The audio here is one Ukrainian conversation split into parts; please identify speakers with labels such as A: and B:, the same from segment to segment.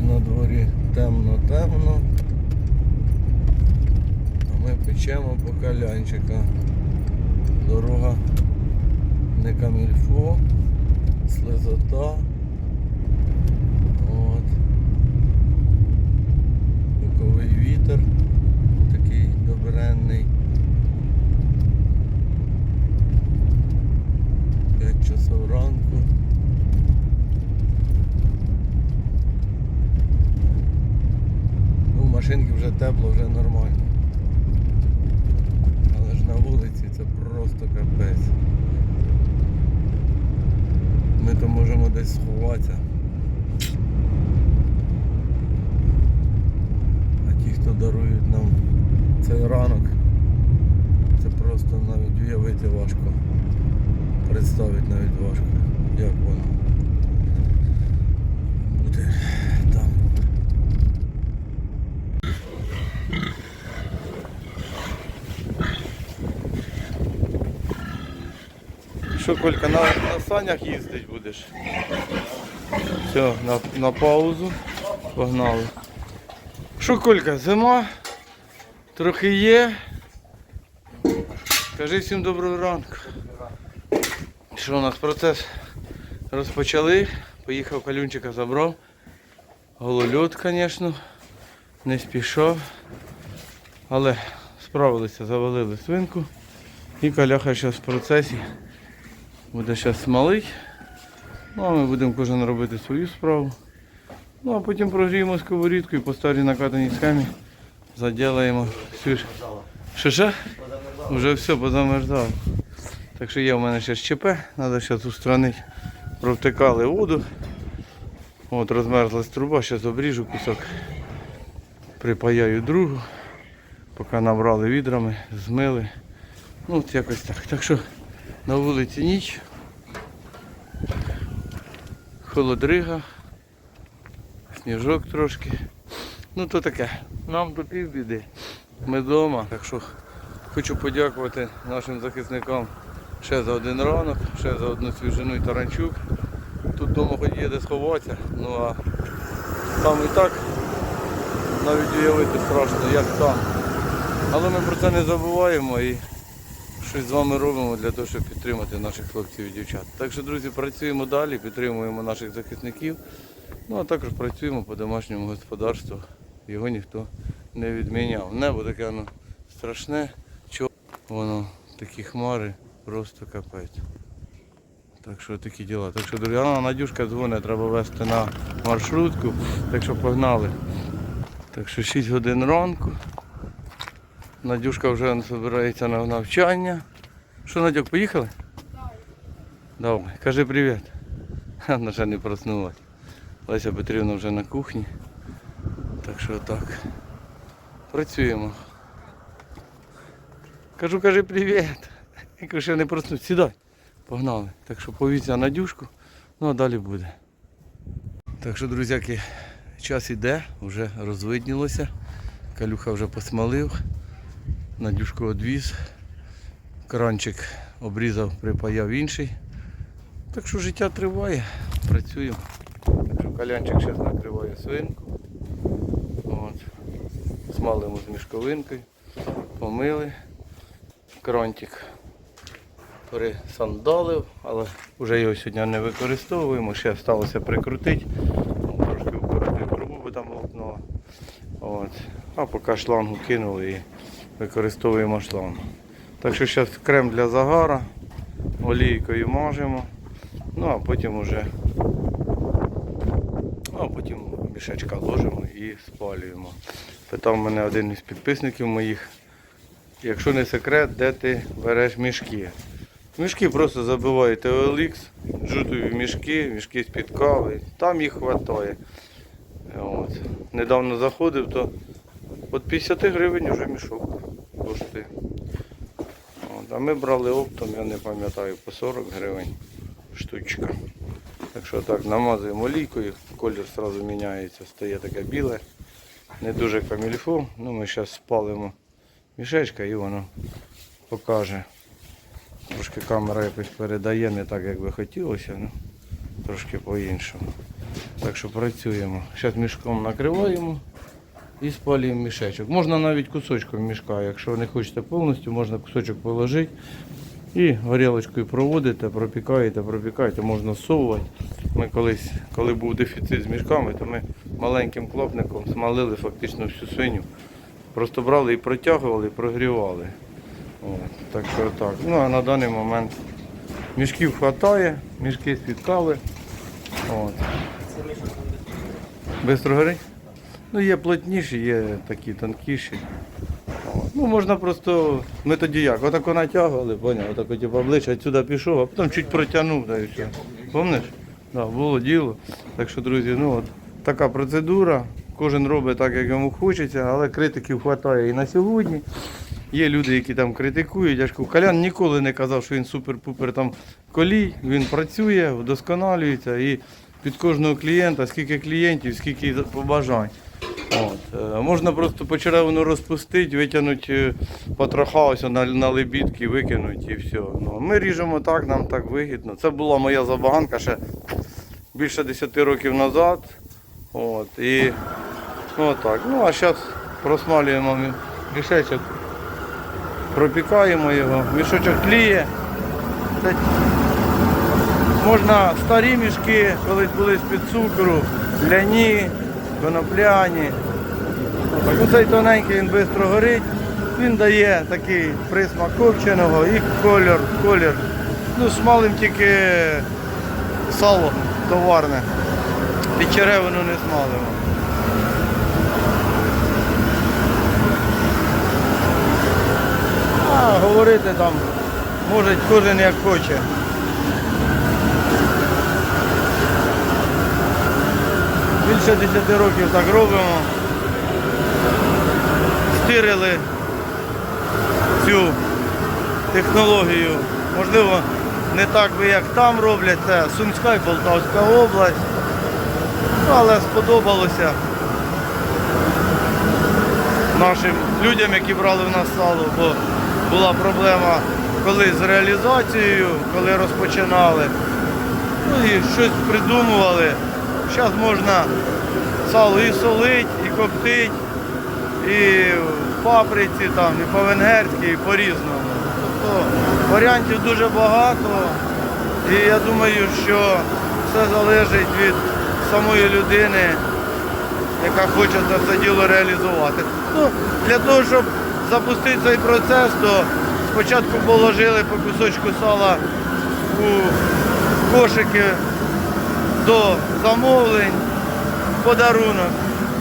A: Ніч на дворі темно-темно. А ми печемо по калянчика. Дорога не камільфо, слизота. От. Боковий вітер такий добренний. 5 часов ранку. Ну, в машинки вже тепло, вже нормально. Але ж на вулиці це просто капець. Ми то можемо десь сховатися. А ті, хто дарують нам цей ранок, це просто навіть уявити важко. Представити навіть важко, як воно буде там. Що, Колька, на, санях їздить будеш? Все, на, на паузу. Погнали. Що, Колька, зима? Трохи є. Кажи всім доброго ранку. Що у нас процес розпочали. Поїхав калюнчика забрав. Голольот, звісно, не спішав. Але справилися, завалили свинку. І каляха зараз в процесі. Буде зараз смалить. Ну а ми будемо кожен робити свою справу. Ну а потім прогріємо сковорідку і по старій накатаній схемі заділаємо всю. Що що? Вже все позамерзало. Так що є в мене ще ЩП, треба зараз устранити. Провтикали воду. От розмерзлась труба, зараз обріжу кусок. Припаяю другу. Поки набрали відрами, змили. Ну от якось так. Так що на вулиці ніч. Холодрига. Сніжок трошки. Ну то таке. Нам то півбіди. Ми вдома. Так що хочу подякувати нашим захисникам ще за один ранок, ще за одну свіжину і таранчук. Тут вдома хоч є де сховатися, ну а там і так навіть уявити страшно, як там. Але ми про це не забуваємо і щось з вами робимо для того, щоб підтримати наших хлопців і дівчат. Так що, друзі, працюємо далі, підтримуємо наших захисників. Ну а також працюємо по домашньому господарству. Його ніхто не відміняв. Небо таке воно страшне, чо воно такі хмари, просто капець. Так що такі діла. Так що, друзі, а, Надюшка дзвонить, треба вести на маршрутку. Так що погнали. Так що 6 годин ранку. Надюшка вже збирається на навчання. Що, Надюк, поїхали? Давай, кажи привіт. Вона ще не проснулась. Леся Петрівна вже на кухні. Так що так. Працюємо. Кажу, кажи привіт. Я кажу, ще не проснусь. Сідай. Погнали. Так що повіться Надюшку, ну а далі буде. Так що, друзяки, час іде, вже розвиднілося. Калюха вже посмалив. Надюшку одвіз. Кранчик обрізав, припаяв інший. Так що життя триває, працюємо. Так що калянчик зараз накриває свинку. От. Смалимо з мішковинкою, помили. Кронтик пересандалив, але вже його сьогодні не використовуємо. Ще сталося прикрутити. Трошки укоротив трубу, там лопнуло. От. А поки шлангу кинули і використовуємо шлангу. Так що зараз крем для загара, олійкою мажемо, ну а потім вже ну, а потім мішечка ложимо і спалюємо. Питав мене один із підписників моїх, якщо не секрет, де ти береш мішки. Мішки просто забиваєте OLX, джутові мішки, мішки з-під кави, там їх вистачає. Недавно заходив, то від 50 гривень вже мішок коштує. От. А ми брали оптом, я не пам'ятаю, по 40 гривень штучка. Так що так, намазуємо олійкою, колір одразу міняється, стає таке біле, не дуже камільфо. Ну, ми зараз спалимо мішечка і воно покаже. Трошки камера якось передає не так, як би хотілося, ну, трошки по-іншому. Так що працюємо. Зараз мішком накриваємо і спалюємо мішечок. Можна навіть кусочком мішка, якщо не хочете повністю, можна кусочок положити. І горілочкою проводите, пропікаєте, пропікаєте, можна всовувати. Ми колись, коли був дефіцит з мішками, то ми маленьким клопником смалили фактично всю свиню. Просто брали і протягували, і прогрівали. От, так що так. Ну а на даний момент мішків вистачає, мішки спіткали. От. Бистро горить? Ну є плотніші, є такі тонкіші. Ну можна просто. Ми тоді як? Отако натягували, поняв, отако типу обличчя відсюди пішов, а потім чуть протягнув, да, і все. Помниш? Да, було діло. Так що, друзі, ну от така процедура. Кожен робить так, як йому хочеться, але критиків вистачає і на сьогодні. Є люди, які там критикують. Я ж ніколи не казав, що він супер-пупер там колій. Він працює, вдосконалюється і під кожного клієнта, скільки клієнтів, скільки побажань. От. е, Можна просто почеревину розпустити, витягнути е, потроха на, на лебідки, викинути і все. Ну, ми ріжемо так, нам так вигідно. Це була моя забаганка ще більше 10 років назад. От, і, ну, ну а зараз просмалюємо мішечок, пропікаємо його, мішочок тліє. Це Можна старі мішки, колись були з-під цукру, ляні, конопляні. Оцей тоненький він швидко горить. Він дає такий присмак копченого і колір, колір. Ну, смалим тільки сало товарне. Під черевину не смалимо. А говорити там може кожен як хоче. Більше 10 років так робимо. Стирили цю технологію. Можливо, не так би як там роблять, це Сумська і Полтавська область. Ну, Але сподобалося нашим людям, які брали в нас сало, бо була проблема коли з реалізацією, коли розпочинали. Ну і щось придумували. Зараз можна сало і солить, і коптить, і в паприці, там, і по-венгерськи, і по-різному. Тобто варіантів дуже багато. І я думаю, що все залежить від самої людини, яка хоче це все діло реалізувати. Ну, для того, щоб запустити цей процес, то спочатку положили по кусочку сала у кошики до замовлень, подарунок.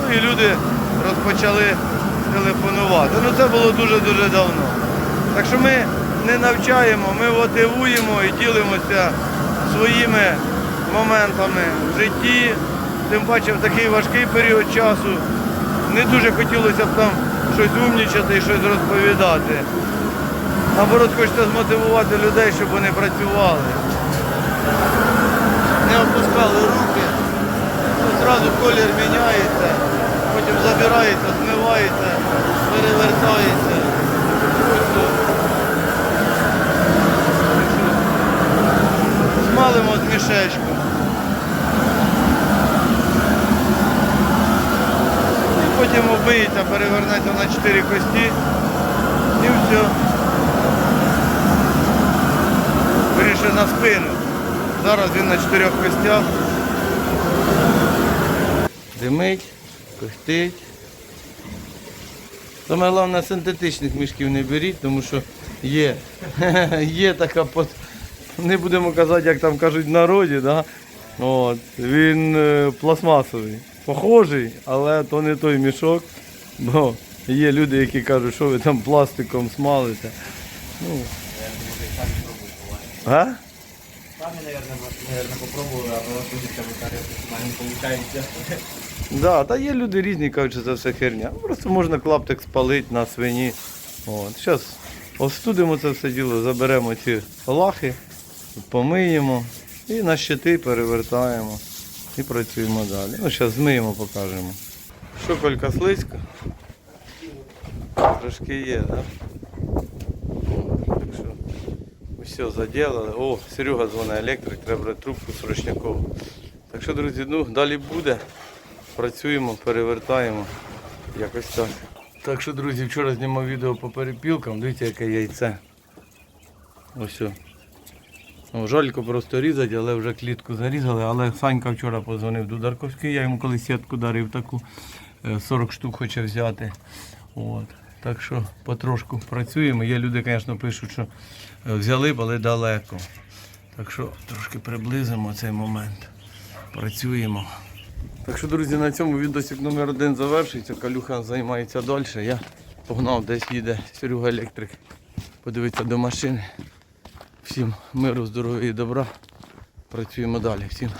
A: Ну і люди розпочали телефонувати. Ну це було дуже-дуже давно. Так що ми не навчаємо, ми мотивуємо і ділимося своїми моментами в житті. Тим паче в такий важкий період часу не дуже хотілося б там щось умнічати і щось розповідати. Наоборот, хочеться змотивувати людей, щоб вони працювали не опускали руки, зразу колір міняється, потім забирається, змивається, перевертається. Смалимо з мішечку. І потім обиється, перевернеться на 4 кості і все. Вирішив на спину. Зараз він на чотирьох костях. Димить, костить. Саме головне синтетичних мішків не беріть, тому що є, є така, пот- не будемо казати, як там кажуть в народі, да? От, він е, пластмасовий. Похожий, але то не той мішок. Бо є люди, які кажуть, що ви там пластиком смалите. Ну. А?
B: Сами, наверное, наверное, попробую, а потім коментарі не получається.
A: Да, та є люди різні, кажуть, що це все херня. Просто можна клаптик спалити на свині. От. Зараз остудимо це все діло, заберемо ці лахи, помиємо і на щити перевертаємо і працюємо далі. Ну, зараз змиємо, покажемо. Що колька слизька? Трошки є, так? Да? Так що все заділили. О, Серега дзвонить електрик, треба брати трубку з Рушнякову. Так що, друзі, ну далі буде. Працюємо, перевертаємо. Якось так. Так що, друзі, вчора знімав відео по перепілкам. Дивіться, яке яйце. Ось. Ну, жалько просто різати, але вже клітку зарізали. Але Санька вчора позвонив до Дарковський, я йому колись сітку дарив таку. е, 40 штук хоче взяти. От. Так що потрошку працюємо. Є люди, звісно, пишуть, що е, взяли але далеко. Так що трошки приблизимо цей момент. Працюємо. Так що, друзі, на цьому відосик номер один завершується. Калюха займається далі. Я погнав, десь їде Серега електрик. Подивитися до машини. Всім миру, здоров'я і добра. Працюємо далі. Всім